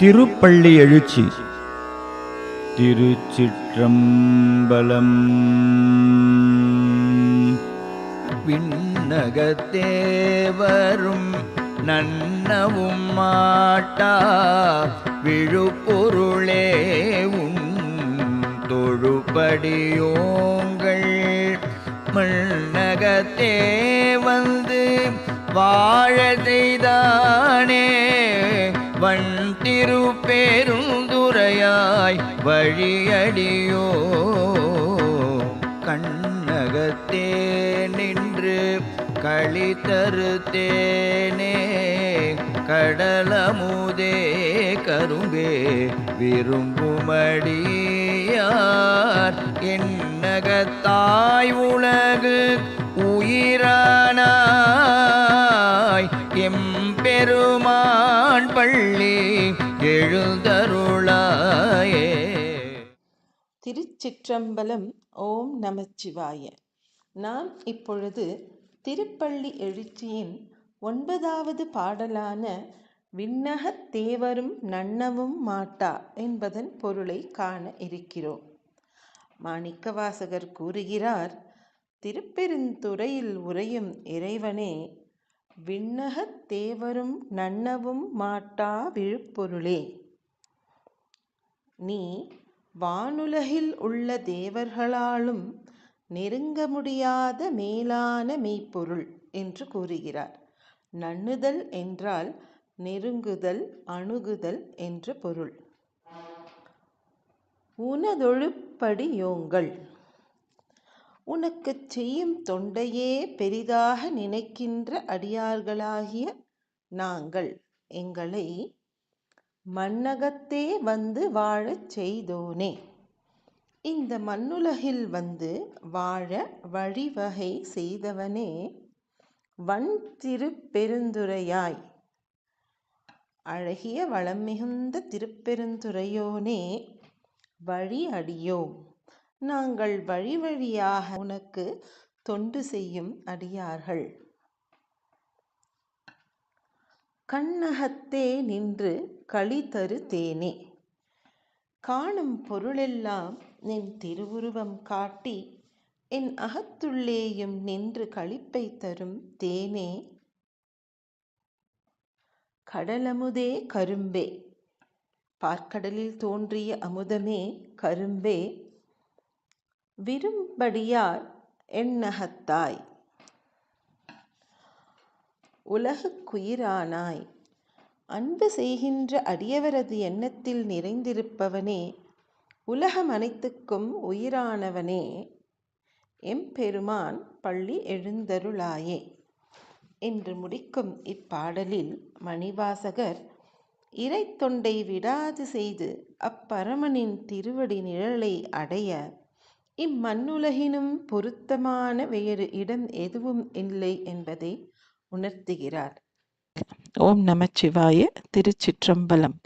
திருப்பள்ளி எழுச்சி. திருச்சிற்றம்பலம். விண்ணகத்தே வரும் நன்னவும் மாட்டா விழுப்பொருளே உன் தொழுபடியோங்கள். மண்ணகத்தே வந்து வாழ செய்தானே திருப்பேருந்துரையாய் வழியடியோ. கண்ணகத்தே நின்று களி தருத்தேனே. கடலமுதே கரும்பே விரும்புமடியார். என்னகத்தாய் உலகு உயிரா எழுந்தருளாயே. திருச்சிற்றம்பலம் ஓம் நமச்சிவாய. நாம் இப்பொழுது திருப்பள்ளி எழுச்சியின் ஒன்பதாவது பாடலான விண்ணகத் தேவரும் நன்னவும் மாட்டா என்பதன் பொருளை காண இருக்கிறோம். மாணிக்கவாசகர் கூறுகிறார் திருப்பெருந்துறையில் உறையும் இறைவனே விண்ணகத் தேவரும் நன்னவும் மாட்டா விழுப்பொருளே. நீ வானுலகில் உள்ள தேவர்களாலும் நெருங்க முடியாத மேலான மெய்ப்பொருள் என்று கூறுகிறார். நண்ணுதல் என்றால் நெருங்குதல் அணுகுதல் என்று பொருள். உனதொழுப்படியோங்கள் உனக்குச் செய்யும் தொண்டையே பெரிதாக நினைக்கின்ற அடியார்களாகிய நாங்கள் எங்களை மண்ணகத்தே வந்து வாழச் செய்தோனே. இந்த மண்ணுலகில் வந்து வாழ வழிவகை செய்தவனே வன் திருப்பெருந்துரையாய் அழகிய வளம் மிகுந்த திருப்பெருந்துறையோனே வழி அடியோம். நாங்கள் வழி வழியாக உனக்கு தொண்டு செய்யும் அடியார்கள். கண்ணகத்தே நின்று களி தரு தேனே. காணும் பொருளெல்லாம் நின் திருவுருவம் காட்டி என் அகத்துள்ளேயும் நின்று களிப்பை தரும் தேனே. கடலமுதே கரும்பே. பார்க்கடலில் தோன்றிய அமுதமே கரும்பே. விரும்படியார் எண்ணகத்தாய் உலகுக்குயிரானாய். அன்பு செய்கின்ற அடியவரது எண்ணத்தில் நிறைந்திருப்பவனே உலகம் அனைத்துக்கும் உயிரானவனே எம்பெருமான் பள்ளி எழுந்தருளாயே. என்று முடிக்கும் இப்பாடலில் மணிவாசகர் இறை தொண்டை விடாது செய்து அப்பரமனின் திருவடி நிழலை அடைய இம்மண்ணுலகினும் பொருத்தமான வேறு இடம் எதுவும் இல்லை என்பதை உணர்த்துகிறார். ஓம் நமச்சிவாய திருச்சிற்றம்பலம்.